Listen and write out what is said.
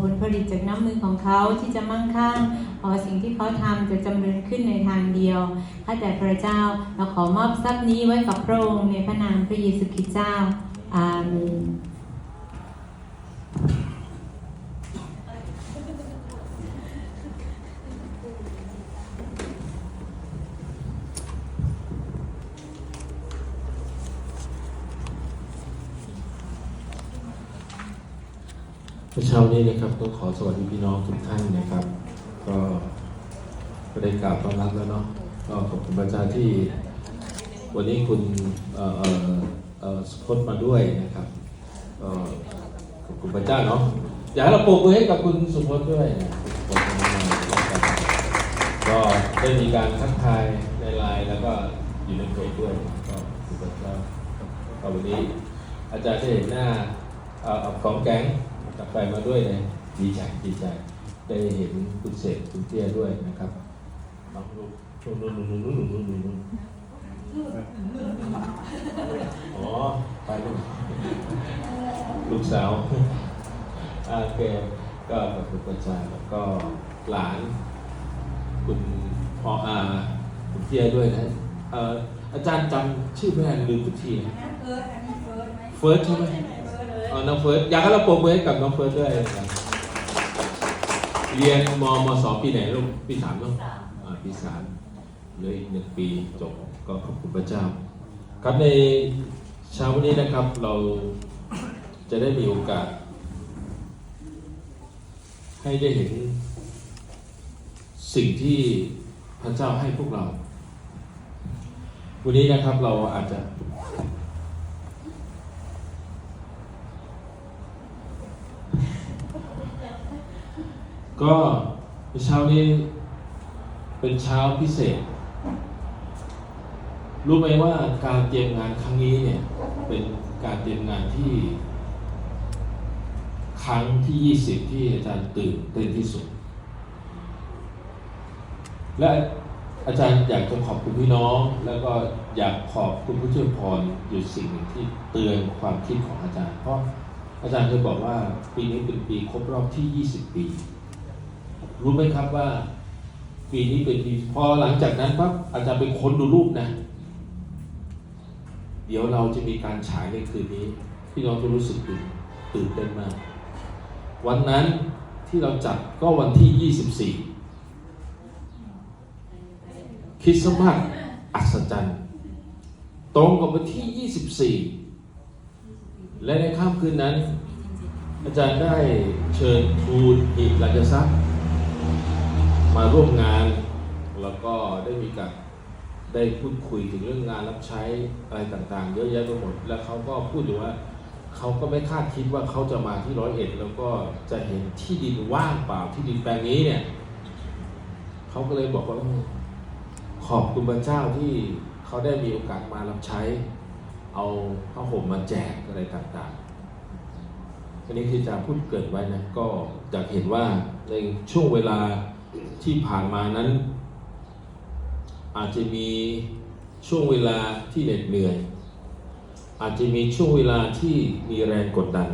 ผลผลิตจากน้ำมือของเขาที่จะมั่งคั่งขอสิ่งที่เขาทำจะจำเริญขึ้นในทางเดียวข้าแต่พระเจ้าเราขอมอบทรัพย์นี้ไว้กับพระองค์ในพระนามพระเยซูคริสต์เจ้าอาเมน เมื่อเช้านี้นะครับต้องขอสวัสดีพี่น้องทุกท่านนะครับ ก็ก็ได้กล่าวต้อนรับแล้วเนาะก็ขอบคุณพระเจ้าที่ วันนี้คุณเอ่อเอ่อเอ่อสุพจน์มาด้วยนะครับก็ขอบคุณพระเจ้าเนาะอยากให้เราปรบมือให้กับคุณสุพจน์ด้วยก็ได้มีการทักทายในไลน์แล้วก็อยู่ในเพจด้วยก็ขอบคุณพระเจ้าก็วันนี้อาจารย์ได้เห็นหน้าของแก๊ง กลับไปมาด้วยเลยดีใจดีใจ ได้เห็นคุณเสกคุณเตี้ยด้วยนะครับน้องลูกนู่นนู่นนู่นนู่นนู่นนู่นนู่นอ๋อไปลูกลูกสาวโอเคก็ขอบคุณอาจารย์แล้วก็หลาน คุณพออาคุณเตี้ยด้วยนะเอ่ออาจารย์จำชื่อไม่ได้ลืมทุกทีนะเฟิร์สอันนี้เฟิร์สไหมเฟิร์สใช่ไหมเฟิร์สเลย อ๋อน้องเฟิร์สอยากให้เราโปรโมทให้กับน้องเฟิร์สด้วยนะครับเรียนมมสองปีไหนลูกปีสามเนาะอ่าปีสามเหลยอีกหนึ่งปีจบก็ขอบคุณพระเจ้า ครับในเช้าวันนี้นะครับเราจะได้มีโอกาส ให้ได้เห็น สิ่งที่พระเจ้าให้พวกเรา วันนี้นะครับเราอาจจะ ก็เช้านี้เป็นเช้าพิเศษ รู้ไหมว่าการเตรียมงานครั้งนี้เนี่ยเป็นการเตรียมงานที่ ครั้งที่ 20 ที่อาจารย์ตื่นเต้นที่สุด และอาจารย์อยากจะขอบคุณพี่น้อง แล้วก็อยากขอบคุณผู้ช่วยพรอยู่สิ่งหนึ่งที่เตือนความคิดของอาจารย์ เพราะอาจารย์เคยบอกว่าปีนี้เป็นปีครบรอบที่ 20 ปี รู้ไหมครับว่า ปีนี้เป็นปีพอหลังจากนั้นปั๊บอาจารย์ไปค้นดูรูปนะ เดี๋ยวเราจะมีการฉายในคืนนี้พี่น้องจะรู้สึกตื่นตื่นเต้นมาก วันนั้นที่เราจัดก็วันที่ 24 คริสต์มาสอัศจรรย์ ตรงกับวันที่ 24 และในค่ำคืนนั้น อาจารย์ได้เชิญทูลอีกหลักทรัพย์ มาร่วมงาน แล้วก็ได้มีการได้พูดคุยถึงเรื่องงานรับใช้อะไรต่างๆ เยอะแยะไปหมด แล้วเขาก็พูดอยู่ว่าเขาก็ไม่คาดคิดว่าเขาจะมาที่ร้อยเอ็ดแล้วก็จะเห็นที่ดินว่างเปล่าที่ดินแปลงนี้เนี่ยเขาก็เลยบอกว่าขอบคุณพระเจ้าที่เขาได้มีโอกาสมารับใช้ เอาผ้าห่มมาแจกอะไรต่างๆอันนี้คือจะพูดเกิดไว้นะก็อยากเห็นว่าในช่วงเวลา ที่ผ่านมานั้น อาจจะมีช่วงเวลาที่เหน็ดเหนื่อย อาจจะมีช่วงเวลาที่มีแรงกดดัน